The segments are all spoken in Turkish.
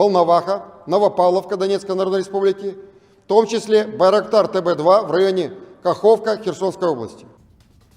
Волноваха, Новопавловка Донецкой Народной Республики, в том числе Байрактар ТБ-2 в районе Каховка Херсонской области.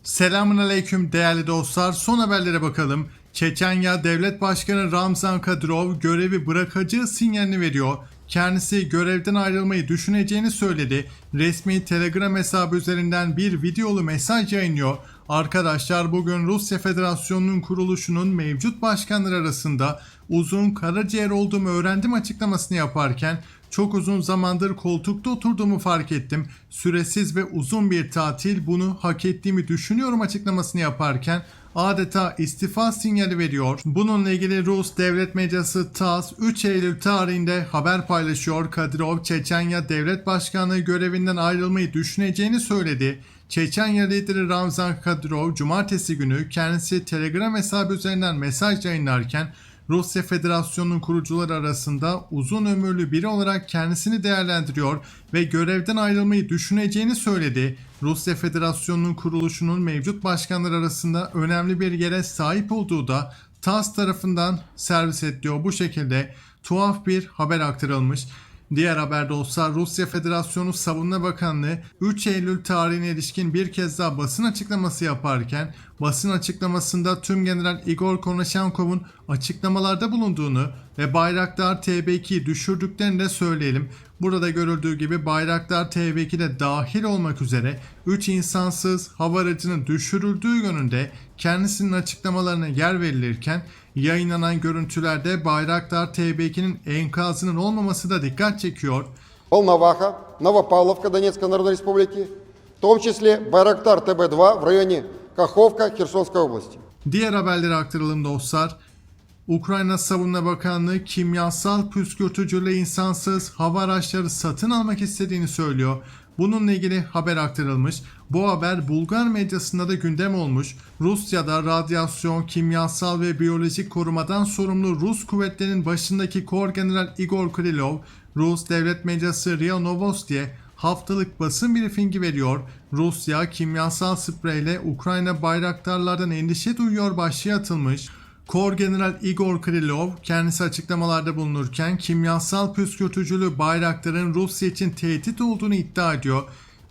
Selamun aleyküm değerli dostlar. Son haberlere bakalım. Çeçenya Devlet Başkanı Ramzan Kadyrov görevi bırakacağı sinyalini veriyor. Kendisi görevden ayrılmayı düşüneceğini söyledi. Resmi Telegram hesabı üzerinden bir videolu mesaj yayınlıyor. Arkadaşlar bugün Rusya Federasyonu'nun kuruluşunun mevcut başkanları arasında uzun karaciğer olduğumu öğrendim açıklamasını yaparken çok uzun zamandır koltukta oturduğumu fark ettim. Süresiz ve uzun bir tatil bunu hak ettiğimi düşünüyorum açıklamasını yaparken adeta istifa sinyali veriyor. Bununla ilgili Rus devlet medyası TASS 3 Eylül tarihinde haber paylaşıyor. Kadyrov Çeçenya devlet başkanlığı görevinden ayrılmayı düşüneceğini söyledi. Çeçenya lideri Ramzan Kadyrov cumartesi günü kendisi Telegram hesabı üzerinden mesaj yayınlarken Rusya Federasyonu'nun kurucuları arasında uzun ömürlü biri olarak kendisini değerlendiriyor ve görevden ayrılmayı düşüneceğini söyledi. Rusya Federasyonu'nun kuruluşunun mevcut başkanlar arasında önemli bir yere sahip olduğu da TASS tarafından servis ediliyor. Bu şekilde tuhaf bir haber aktarılmış. Diğer haberde olsa Rusya Federasyonu Savunma Bakanlığı 3 Eylül tarihine ilişkin bir kez daha basın açıklaması yaparken basın açıklamasında tüm General Igor Konashenkov'un açıklamalarda bulunduğunu ve Bayraktar TB2'yi düşürdüklerini de söyleyelim. Burada görüldüğü gibi Bayraktar TB2 de dahil olmak üzere 3 insansız hava aracının düşürüldüğü yönünde kendisinin açıklamalarına yer verilirken yayınlanan görüntülerde Bayraktar TB2'nin enkazının olmaması da dikkat çekiyor. Волноваха, Новопавловка Донецкой Народной Республики, в том числе Байрактар ТБ-2 в районе Каховка Херсонской области. Diğer haberlere aktaralım dostlar. Ukrayna Savunma Bakanlığı kimyasal püskürtücülü insansız hava araçları satın almak istediğini söylüyor. Bununla ilgili haber aktarılmış. Bu haber Bulgar medyasında da gündem olmuş. Rusya'da radyasyon, kimyasal ve biyolojik korumadan sorumlu Rus kuvvetlerinin başındaki Kor General Igor Krylov, Rus devlet medyası RIA Novosti'ye haftalık basın briefingi veriyor. Rusya kimyasal spreyle Ukrayna bayraktarlardan endişe duyuyor başlığı atılmış. Kor General Igor Krylov kendisi açıklamalarda bulunurken kimyasal püskürtücülü bayrakların Rusya için tehdit olduğunu iddia ediyor.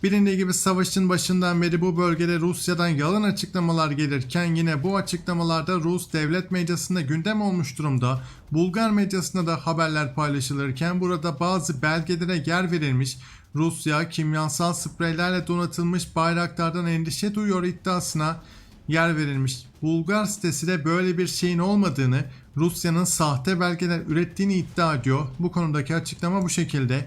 Bilindiği gibi savaşın başından beri bu bölgede Rusya'dan yalan açıklamalar gelirken yine bu açıklamalarda Rus devlet medyasında gündem olmuş durumda. Bulgar medyasında da haberler paylaşılırken burada bazı belgelere yer verilmiş. Rusya kimyasal spreylerle donatılmış bayraklardan endişe duyuyor iddiasına yer verilmiş. Bulgar sitesi de böyle bir şeyin olmadığını, Rusya'nın sahte belgeler ürettiğini iddia ediyor. Bu konudaki açıklama bu şekilde.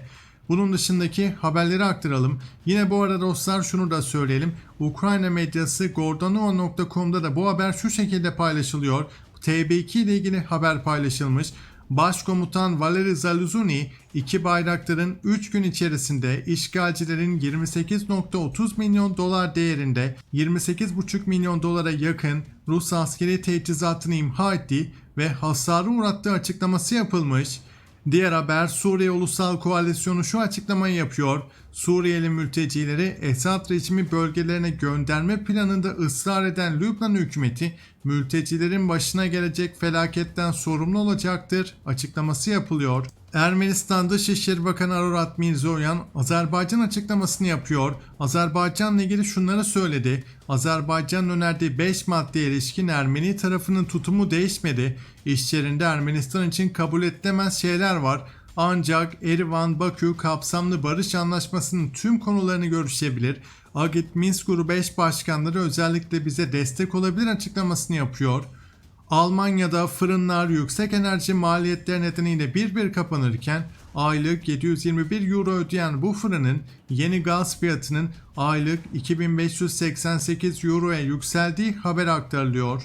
Bunun dışındaki haberleri aktaralım. Yine bu arada dostlar şunu da söyleyelim. Ukrayna medyası Gordanova.com'da da bu haber şu şekilde paylaşılıyor. TB2 ile ilgili haber paylaşılmış. Başkomutan Valeri Zaluzuni iki bayraktarın 3 gün içerisinde işgalcilerin 28.30 milyon dolar değerinde 28.5 milyon dolara yakın Rus askeri teçhizatını imha ettiği ve hasarı uğrattığı açıklaması yapılmış. Diğer haber Suriye Ulusal Koalisyonu şu açıklamayı yapıyor. Suriyeli mültecileri Esad rejimi bölgelerine gönderme planında ısrar eden Lübnan hükümeti mültecilerin başına gelecek felaketten sorumlu olacaktır açıklaması yapılıyor. Ermenistan Dışişleri Bakanı Ararat Mirzoyan Azerbaycan açıklamasını yapıyor. Azerbaycan'la ilgili şunları söyledi. Azerbaycan'ın önerdiği 5 maddeye ilişkin Ermeni tarafının tutumu değişmedi. İş yerinde Ermenistan için kabul edilemez şeyler var. Ancak Erivan Bakü kapsamlı barış anlaşmasının tüm konularını görüşebilir. Agit Minsk Grubu 5 başkanları özellikle bize destek olabilir açıklamasını yapıyor. Almanya'da fırınlar yüksek enerji maliyetleri nedeniyle bir bir kapanırken aylık 721 euro ödeyen bu fırının yeni gaz fiyatının aylık 2588 euroya yükseldiği haber aktarılıyor.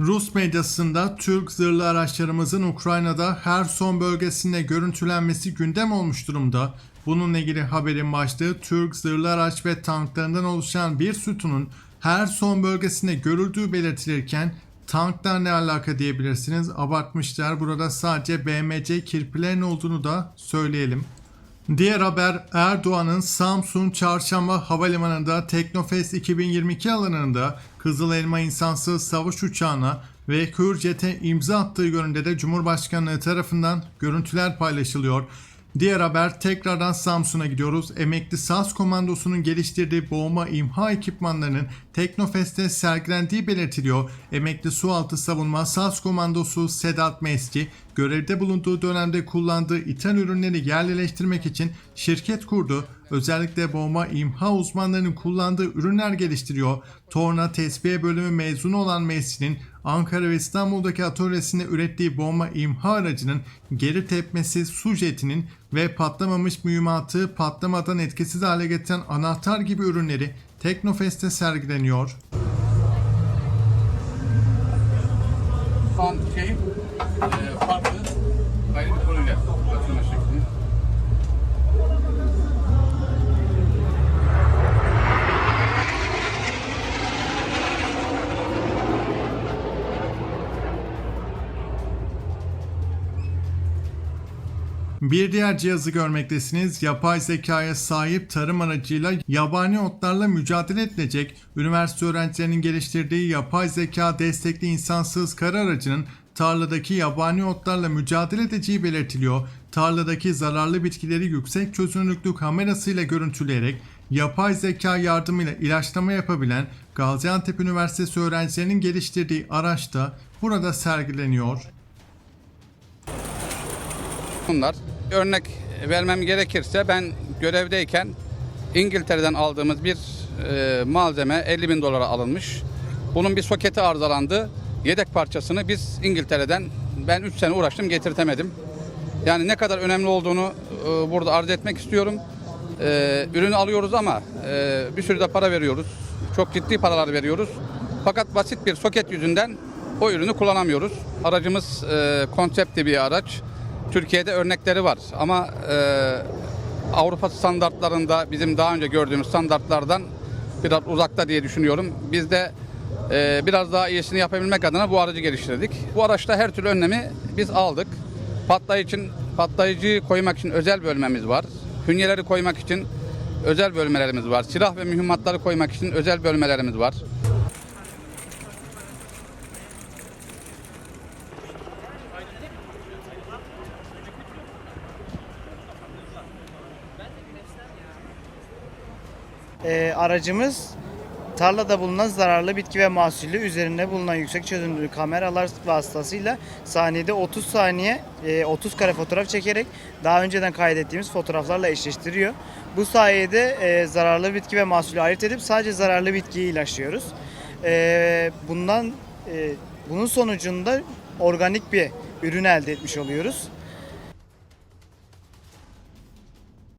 Rus medyasında Türk zırhlı araçlarımızın Ukrayna'da Herson bölgesinde görüntülenmesi gündem olmuş durumda. Bununla ilgili haberin başlığı Türk zırhlı araç ve tanklarından oluşan bir sütunun Herson bölgesinde görüldüğü belirtilirken tanklar ne alaka diyebilirsiniz. Abartmışlar. Burada sadece BMC kirpilerin olduğunu da söyleyelim. Diğer haber Erdoğan'ın Samsun Çarşamba Havalimanı'nda Teknofest 2022 alanında Kızıl Elma insansız savaş uçağına ve Hürjet'e imza attığı yönünde de Cumhurbaşkanlığı tarafından görüntüler paylaşılıyor. Diğer haber tekrardan Samsun'a gidiyoruz. Emekli SAS komandosunun geliştirdiği boğma imha ekipmanlarının Teknofest'te sergilendiği belirtiliyor. Emekli sualtı savunma SAS komandosu Sedat Mesci görevde bulunduğu dönemde kullandığı ithal ürünleri yerleştirmek için şirket kurdu. Özellikle boğma imha uzmanlarının kullandığı ürünler geliştiriyor. Torna tesviye bölümü mezunu olan Mesci'nin Ankara ve İstanbul'daki atölyesinde ürettiği bomba imha aracının geri tepmesi su jetinin ve patlamamış mühimmatı patlamadan etkisiz hale getiren anahtar gibi ürünleri Teknofest'te sergileniyor. Şu an şey e, Bir diğer cihazı görmektesiniz. Yapay zekaya sahip tarım aracıyla yabani otlarla mücadele edilecek. Üniversite öğrencilerinin geliştirdiği yapay zeka destekli insansız kara aracının tarladaki yabani otlarla mücadele edeceği belirtiliyor. Tarladaki zararlı bitkileri yüksek çözünürlüklü kamerasıyla görüntüleyerek yapay zeka yardımıyla ilaçlama yapabilen Gaziantep Üniversitesi öğrencilerinin geliştirdiği araç da burada sergileniyor. Bunlar örnek vermem gerekirse ben görevdeyken İngiltere'den aldığımız bir e, malzeme 50 bin dolara alınmış. Bunun bir soketi arızalandı. Yedek parçasını biz İngiltere'den ben 3 sene uğraştım getirtemedim. Yani ne kadar önemli olduğunu e, burada arz etmek istiyorum. E, ürünü alıyoruz ama e, bir sürü de para veriyoruz. Çok ciddi paralar veriyoruz. Fakat basit bir soket yüzünden o ürünü kullanamıyoruz. Aracımız e, konseptli bir araç. Türkiye'de örnekleri var ama e, Avrupa standartlarında bizim daha önce gördüğümüz standartlardan biraz uzakta diye düşünüyorum. Biz de e, biraz daha iyisini yapabilmek adına bu aracı geliştirdik. Bu araçta her türlü önlemi biz aldık. Patlayıcı için patlayıcıyı koymak için özel bölmemiz var. Hünyeleri koymak için özel bölmelerimiz var. Silah ve mühimmatları koymak için özel bölmelerimiz var. Ee, aracımız tarlada bulunan zararlı bitki ve mahsulü üzerinde bulunan yüksek çözünürlüklü kameralar vasıtasıyla saniyede 30 saniye e, 30 kare fotoğraf çekerek daha önceden kaydettiğimiz fotoğraflarla eşleştiriyor. Bu sayede e, zararlı bitki ve mahsulü ayırt edip sadece zararlı bitkiyi ilaçlıyoruz. E, bundan e, bunun sonucunda organik bir ürün elde etmiş oluyoruz.